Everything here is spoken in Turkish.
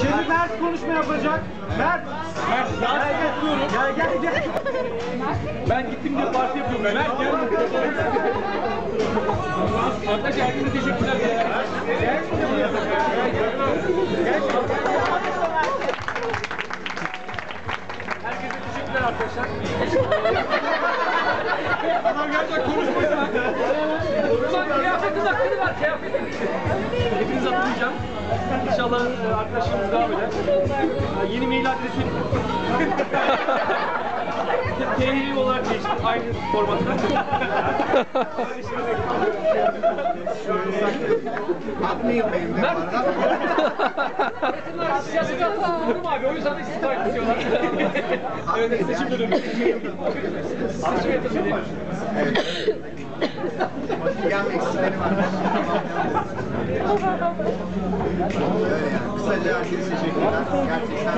Şimdi Mert konuşma yapacak. Mert. Mert. Gel gel. Gel gel gel. Ben gittim diye parti yapıyorum. Mert gel. Arkadaşlar herkese teşekkürler. Gel. Herkese teşekkürler arkadaşlar. Adam gerçekten konuşmayı Ulan kıyafetin hakkını var kıyafetin. İnşallah e, arkadaşlarımız devam eder. E, Yeni mail adresim THV olarak değişti. Aynı formatta. Atmayın benim de Siyasi katılım abi. O yüzden de sizi takip ediyorlar. evet, seçim dönemi. Seçim etmedi. Yan eksileri var. Öyle yani. Kısaca herkese teşekkürler. Gerçekten